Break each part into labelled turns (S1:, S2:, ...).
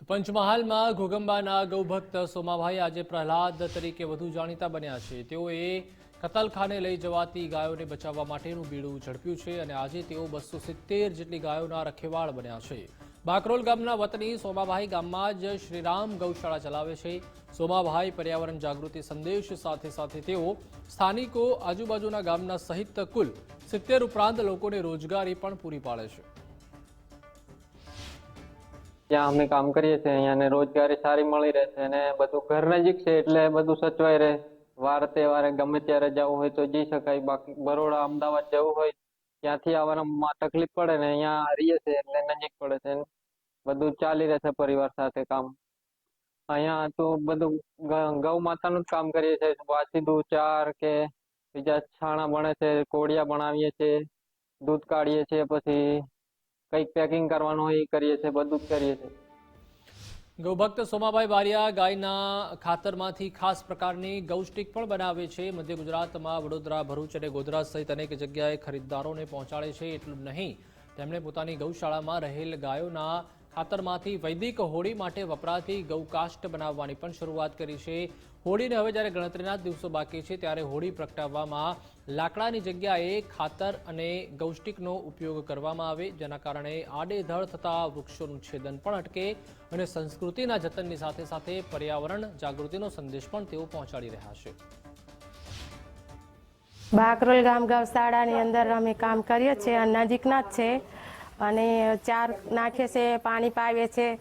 S1: પંચમહાલમાં ઘોગંબાના ગૌભક્ત સોમાભાઈ આજે પ્રહલાદ તરીકે વધુ જાણીતા બન્યા છે. તેઓએ કતલખાને લઈ જવાતી ગાયોને બચાવવા માટેનું બીડું ઝડપ્યું છે અને આજે તેઓ બસો સિત્તેર જેટલી ગાયોના રખેવાળ બન્યા છે. બાકરોલ ગામના વતની સોમાભાઈ ગામમાં જ શ્રીરામ ગૌશાળા ચલાવે છે. સોમાભાઈ પર્યાવરણ જાગૃતિ સંદેશ સાથે સાથે તેઓ સ્થાનિકો આજુબાજુના ગામના સહિત કુલ સિત્તેર ઉપરાંત લોકોને રોજગારી પણ પૂરી પાડે છે.
S2: ત્યાં અમે કામ કરીએ છીએ, અહીંયા રોજગારી સારી મળી રહેશે અને બધું ઘર નજીક છે એટલે બધું સચવાઈ રહે. વાર તહેવારે ગમે ત્યારે જવું હોય તો જઈ શકાય. બાકી બરોડા, અમદાવાદ જવું હોય, ત્યાંથી આવવામાં તકલીફ પડે ને અહીંયા રહીએ છીએ એટલે નજીક પડે છે. બધું ચાલી રહેશે પરિવાર સાથે કામ. અહીંયા તો બધું ગ- માતાનું જ કામ કરીએ છીએ. વાસીદું, ચાર કે બીજા છાણા બને છે, કોળિયા બનાવીએ છીએ, દૂધ કાઢીએ છીએ પછી કંઈક પેકિંગ કરવાનું એ કરીએ છીએ, બધું જ કરીએ છીએ.
S1: ગૌભક્ત સોમાભાઈ બારિયા ગાયના ખાતરમાંથી ખાસ પ્રકારની ગૌસ્ટિક પણ બનાવે છે. મધ્ય ગુજરાતમાં વડોદરા, ભરૂચ અને ગોધરા સહિત અનેક જગ્યાએ ખરીદદારોને પહોંચાડે છે, એટલું નહીં. તેમણે પોતાની ગૌશાળામાં રહેલ ગાયોના ખાતરમાંથી વૈદિક હોળી માટે વપરાતી ગૌકાષ્ટ બનાવવાની પણ શરૂઆત કરી છે. હોળીને હવે જ્યારે ગણતરીના દિવસો બાકી છે, ત્યારે હોળી પ્રગટાવવામાં લાકડાની જગ્યાએ ખાતર અને ગૌષ્ટિકનો ઉપયોગ કરવામાં આવે, જેના કારણે આડેધડ થતા વૃક્ષોનું છેદન પણ અટકે અને સંસ્કૃતિના જતનની સાથે સાથે પર્યાવરણ જાગૃતિનો સંદેશ પણ તેઓ પહોંચાડી રહ્યા છે.
S3: બાકરોલ ગામ ગૌશાળાની અંદર અમે કામ કરીએ છીએ નજીકના જ છે. અને ચાર નાખે છે, પાણી પાવે છે,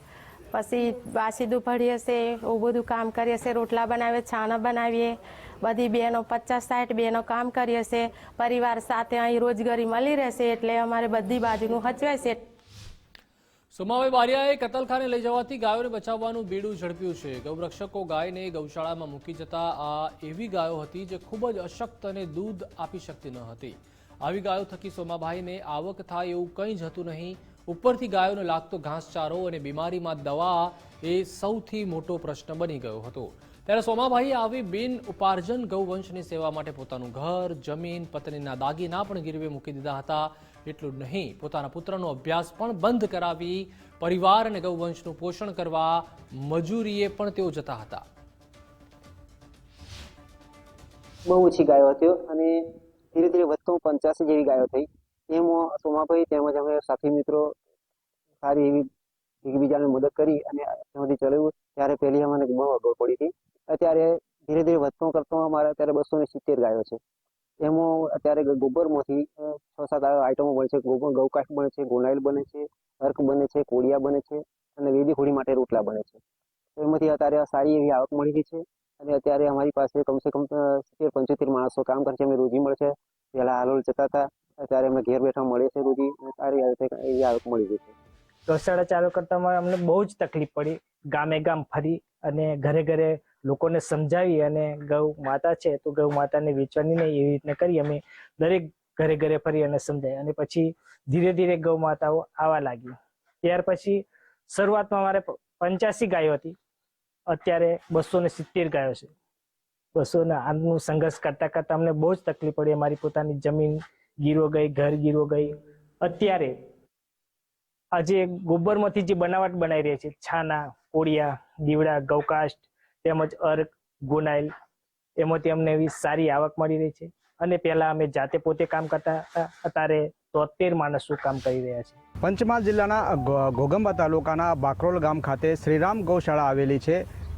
S3: પછી વાસીદું ભરીએ છે, એવું બધું કામ કરીએ છીએ રોટલા બનાવીએ છાના બનાવીએ, બધી બહેનો પચાસ સાઠ બહેનો કામ કરીએ છીએ પરિવાર સાથે અહીં રોજગારી મળી રહેશે એટલે અમારે બધી બાજુનું હચવાય છે.
S1: સુમાભાઈ બારિયાએ કતલખાને લઈ જવાથી ગાયોને બચાવવાનું બીડું ઝડપ્યું છે. ગૌરક્ષકો ગાયને ગૌશાળામાં મૂકી જતા આ એવી ગાયો હતી જે ખૂબ જ અશક્ત અને દૂધ આપી શકતી ન હતી. આવી ગાયો થકી સોમાભાઈને આવક થાય એવું કંઈ જ હતું નહીં. ઉપરથી ગાયોને લાગતો ઘાસચારો અને બીમારીમાં દવા એ સૌથી મોટો પ્રશ્ન બની ગયો હતો. ત્યારે સોમાભાઈએ આવી બિન ઉપાર્જન ગૌવંશની સેવા માટે પોતાનું ઘર, જમીન, પત્નીના દાગીના પણ ગીરવે મૂકી દીધા હતા. એટલું નહીં, પોતાના પુત્રનો અભ્યાસ પણ બંધ કરાવી પરિવાર અને ગૌવંશનું પોષણ કરવા મજૂરીએ પણ તેઓ જતા હતા.
S4: બહુ ઓછી ગાયો હતી અને ધીરે ધીરે વધતો પંચ્યાસી જેવી ગાયો થઈ. એમાં સોમાભાઈ તેમજ અમે સાથી મિત્રો સારી એવી એકબીજાને મદદ કરી અને ત્યાંથી ચલાવ્યું. ત્યારે પહેલી અમને બહુ અગવડ પડી હતી. અત્યારે ધીરે ધીરે વધતો કરતો અમારે અત્યારે બસો ને સિત્તેર ગાયો છે. એમાં અત્યારે ગોબરમાંથી છ સાત આઈટમો બને છે. ગોબર ગૌકાઠ બને છે ગોનાઇલ બને છે, અર્ક બને છે, કોળિયા બને છે અને વેદી હોળી માટે રોટલા બને છે. એમાંથી અત્યારે સારી એવી આવક મળી રહી છે. અને અત્યારે અમારી પાસે કમસે કમ સિત્તેર, પંચોતેર માણસો કામ કરે છે. અમે રોજી મળે છે. પહેલાં હાલોલ જતા હતા. અત્યારે અમે ઘેર બેઠા મળે છે રોજી. સારી રીતે એવી આવક મળી ગઈ છે.
S5: ગૌશાળા ચાલુ અમારે અમને બહુ જ તકલીફ પડી. ગામે ગામ ફરી અને ઘરે ઘરે લોકોને સમજાવી અને ગૌ માતા છે તો ગૌ માતાને વેચવાની નહીં એવી રીતના કરી અમે દરેક ઘરે ઘરે ફરી અને સમજાય. અને પછી ધીરે ધીરે ગૌ માતાઓ આવવા લાગી. ત્યાર પછી શરૂઆતમાં અમારે પંચ્યાસી ગાયો હતી. અત્યારે બસો ને સિત્તેર ગાયો છે. બસો ને આનું સંઘર્ષ કરતા કરતા અમને બહુ જ તકલીફ પડી. અમારી પોતાની જમીન ગીરો ગઈ, ઘર ગીરો ગઈ. અત્યારે આજે ગોબરમાંથી જે બનાવટ બનાવી રહી છે, છાના, કોળિયા, દીવડા, ગૌકાષ્ટ, તેમજ અર્ક, ગોનાઇલ, એમાંથી અમને એવી સારી આવક મળી રહી છે. અને પહેલા અમે જાતે પોતે કામ કરતા હતા. અત્યારે તોતેર માણસો કામ કરી રહ્યા છે?
S6: પંચમહાલ જિલ્લાના ઘોગંબા તાલુકાના બાકરોલ ગામ ખાતે શ્રીરામ ગૌશાળા આવેલી છે,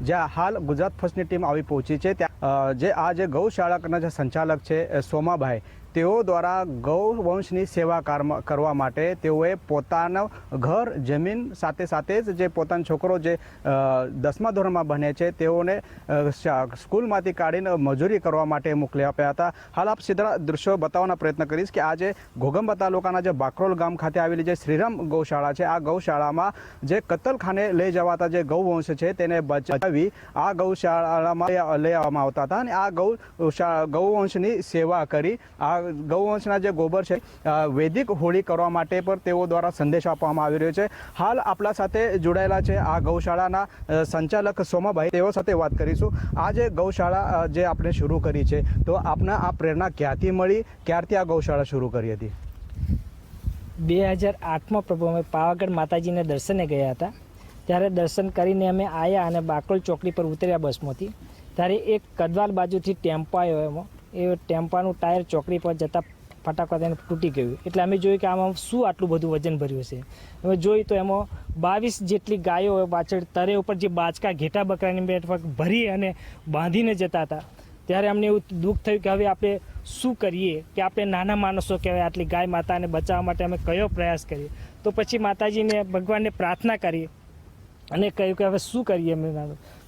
S6: જ્યાં હાલ ગુજરાત ફર્સ્ટની ટીમ આવી પહોંચી છે. ત્યાં જે આ જે ગૌશાળાના જે સંચાલક છે સોમાભાઈ તેઓ દ્વારા ગૌવંશની સેવા કારમ- કરવા માટે તેઓએ પોતાનું ઘર, જમીન સાથે સાથે જ જે પોતાનો છોકરો જે દસમા ધોરણમાં ભણે છે, તેઓને સ્કૂલમાંથી કાઢીને મજૂરી કરવા માટે મોકલી આપ્યા હતા. હાલ આપ સીધા દૃશ્યો બતાવવાનો પ્રયત્ન કરીશ કે આજે ઘોગંબા તાલુકાના જે બાકરોલ ગામ ખાતે આવેલી જે શ્રીરામ ગૌશાળા છે, આ ગૌશાળામાં જે કતલખાને લઈ જવાતા જે ગૌવંશ છે, તેને બચાવી આ ગૌશાળામાં લઈ- આવવામાં આવતા હતા અને આ ગૌ ગૌવંશની સેવા કરી આ ગૌવંશના જે ગોબર છે વૈદિક હોળી કરવા માટે પણ તેઓ દ્વારા સંદેશ આપવામાં આવી રહ્યો છે. હાલ આપણા સાથે જોડાયેલા છે આ ગૌશાળાના સંચાલક સોમાભાઈ. તેઓ સાથે વાત કરીશું. આ જે ગૌશાળા જે આપણે શરૂ કરી છે, તો આપના આ પ્રેરણા ક્યાંથી મળી? ક્યારથી આ ગૌશાળા શરૂ કરી હતી?
S5: બે હજાર આઠમાં પ્રભુ અમે પાવાગઢ માતાજીને દર્શને ગયા હતા. ત્યારે દર્શન કરીને અમે આવ્યા અને બાકરોલ ચોકડી પર ઉતર્યા બસમાંથી. ત્યારે એક કદવાલ બાજુથી ટેમ્પો આવ્યો એમાં. એ ટેમ્પાનું ટાયર ચોકડી પર જતાં ફટાકડા તેને તૂટી ગયું. એટલે અમે જોયું કે આમાં શું આટલું બધું વજન ભર્યું છે અમે જોયું તો એમાં બાવીસ જેટલી ગાયો પાછળ તરે ઉપર જે બાચકા ઘેટા બકરાની બેઠક ભરી અને બાંધીને જતા હતા. ત્યારે અમને એવું દુઃખ થયું કે હવે આપણે શું કરીએ? કે આપણે નાના માણસો કહેવાય, આટલી ગાય માતાને બચાવવા માટે અમે કયો પ્રયાસ કરીએ? તો પછી માતાજીને ભગવાનને પ્રાર્થના કરી અને કહ્યું કે હવે શું કરીએ અમે?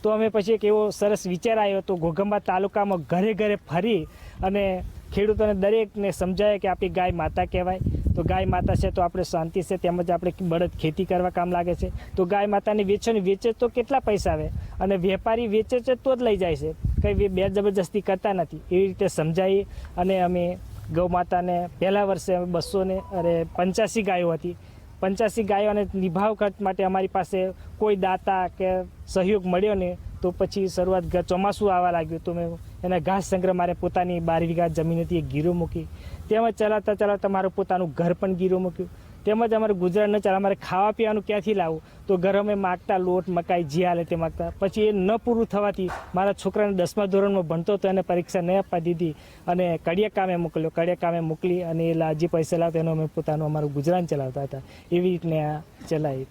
S5: તો અમે પછી એક એવો સરસ વિચાર આવ્યો તો ઘોઘંબા તાલુકામાં ઘરે ઘરે ફરી અને ખેડૂતોને દરેકને સમજાય કે આપણી ગાય માતા કહેવાય. તો ગાય માતા છે તો આપણે શાંતિ છે, તેમજ આપણે બળદ ખેતી કરવા કામ લાગે છે. તો ગાય માતાને વેચો વેચે તો કેટલા પૈસા આવે? અને વેપારી વેચે છે તો જ લઈ જાય છે. કંઈ બે જબરજસ્તી કરતા નથી. એવી રીતે સમજાવી અને અમે ગૌ માતાને પહેલા વર્ષે બસો ને અરે પંચ્યાસી ગાયો હતી. પંચ્યાસી ગાયો અને નિભાવ ખર્ચ માટે અમારી પાસે કોઈ દાતા કે સહયોગ મળ્યો ને તો પછી શરૂઆત ચોમાસું આવવા લાગ્યું. તો મેં એના ઘાસ સંગ્રહ મારે પોતાની બાર વીઘા જમીન હતી એ ગીરો મૂકી. તેમજ ચલાવતા ચલાવતા મારું પોતાનું ઘર પણ ગીરો મૂક્યું. તેમજ અમારે ગુજરાતને ચાલે અમારે ખાવા પીવાનું ક્યાંથી લાવવું તો ઘર અમે માગતા લોટ મકાઈ જે હાલે તે માગતા. પછી એ ન પૂરું થવાથી મારા છોકરાને દસમા ધોરણમાં ભણતો હતો એને પરીક્ષા નહીં આપવા દીધી અને કડિયા કામે મોકલ્યો. કડિયા કામે મોકલી અને એ લાજી જે પૈસા લાવતા એનો અમે પોતાનું અમારું ગુજરાન ચલાવતા હતા. એવી રીતને આ ચલાવી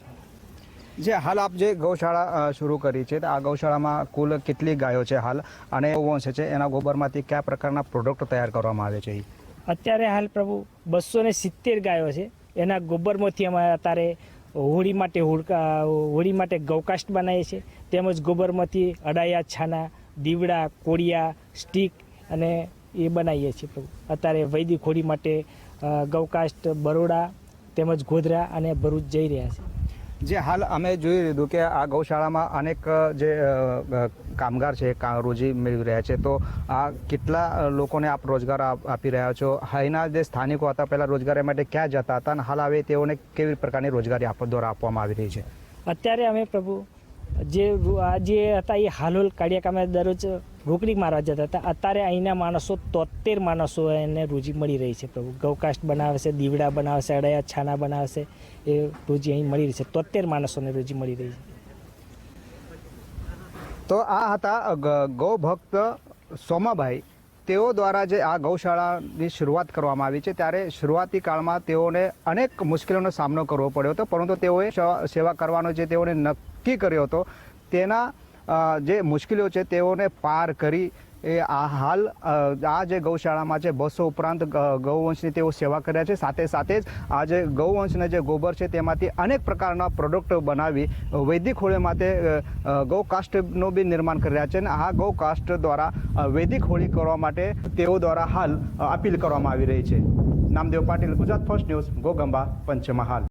S6: જે હાલ આપ જે ગૌશાળા શરૂ કરી છે તો આ ગૌશાળામાં કુલ કેટલી ગાયો છે હાલ? અને વંશ છે એના ગોબરમાંથી કયા પ્રકારના પ્રોડક્ટ તૈયાર કરવામાં આવે છે?
S5: અત્યારે હાલ પ્રભુ બસો ને સિત્તેર ગાયો છે. એના ગોબરમાંથી અમે અત્યારે હોળી માટે હુડકા, હોળી માટે ગૌકાષ્ટ બનાવીએ છીએ. તેમજ ગોબરમાંથી અડાયા, છાના, દીવડા, કોળિયા, સ્ટીક અને એ બનાવીએ છીએ પ્રભુ. અત્યારે વૈદિક હોળી માટે ગૌકાષ્ટ, બરોડા તેમજ ગોધરા અને ભરૂચ જઈ રહ્યા છે
S6: જે હાલ અમે જોઈ લીધું કે આ ગૌશાળામાં અનેક જે કામગાર છે રોજી મેળવી રહ્યા છે, તો આ કેટલા લોકોને આપ રોજગાર આપ- રહ્યા છો? અહીંના જે સ્થાનિકો હતા, પહેલાં રોજગારી માટે ક્યાં જતા હતા? અને હાલ આવે તેઓને કેવી પ્રકારની રોજગારી આપ, દ્વારા આપવામાં આવી રહી છે?
S5: અત્યારે અમે પ્રભુ જે આ જે હતા એ હાલોલ કાળિયા કામે દરરોજ રોકડી મારવા જતા હતા. અત્યારે અહીંના માણસો તોતેર માણસો એને રોજી મળી રહી છે. પ્રભુ, ગૌકાષ્ટ બનાવે છે, દીવડા બનાવે છે, અડાયા છાના બનાવે છે, એ રોજી અહીં મળી રહી છે. તોતેર માણસોને રોજી મળી રહી છે.
S6: તો આ હતા ગૌ ભક્ત સોમાભાઈ. તેઓ દ્વારા જે આ ગૌશાળાની શરૂઆત કરવામાં આવી છે, ત્યારે શરૂઆતી કાળમાં તેઓને અનેક મુશ્કેલીઓનો સામનો કરવો પડ્યો હતો, પરંતુ તેઓએ સેવા કરવાનો જે તેઓને નક્કી કર્યો હતો. તેના જે મુશ્કેલીઓ છે તેઓને પાર કરી એ આ હાલ આ જે ગૌશાળામાં છે બસો ઉપરાંત ગૌવંશની તેઓ સેવા કર્યા છે. સાથે સાથે જ આ જે ગૌવંશના જે ગોબર છે તેમાંથી અનેક પ્રકારના પ્રોડક્ટ બનાવી વૈદિક હોળી માટે ગૌ કાસ્ટનું બી નિર્માણ કરી રહ્યા છે અને આ ગૌ કાસ્ટ દ્વારા વૈદિક હોળી કરવા માટે તેઓ દ્વારા હાલ અપીલ કરવામાં આવી રહી છે. Namdev Patil, Gujarat first news, Ghoghamba Panchmahal.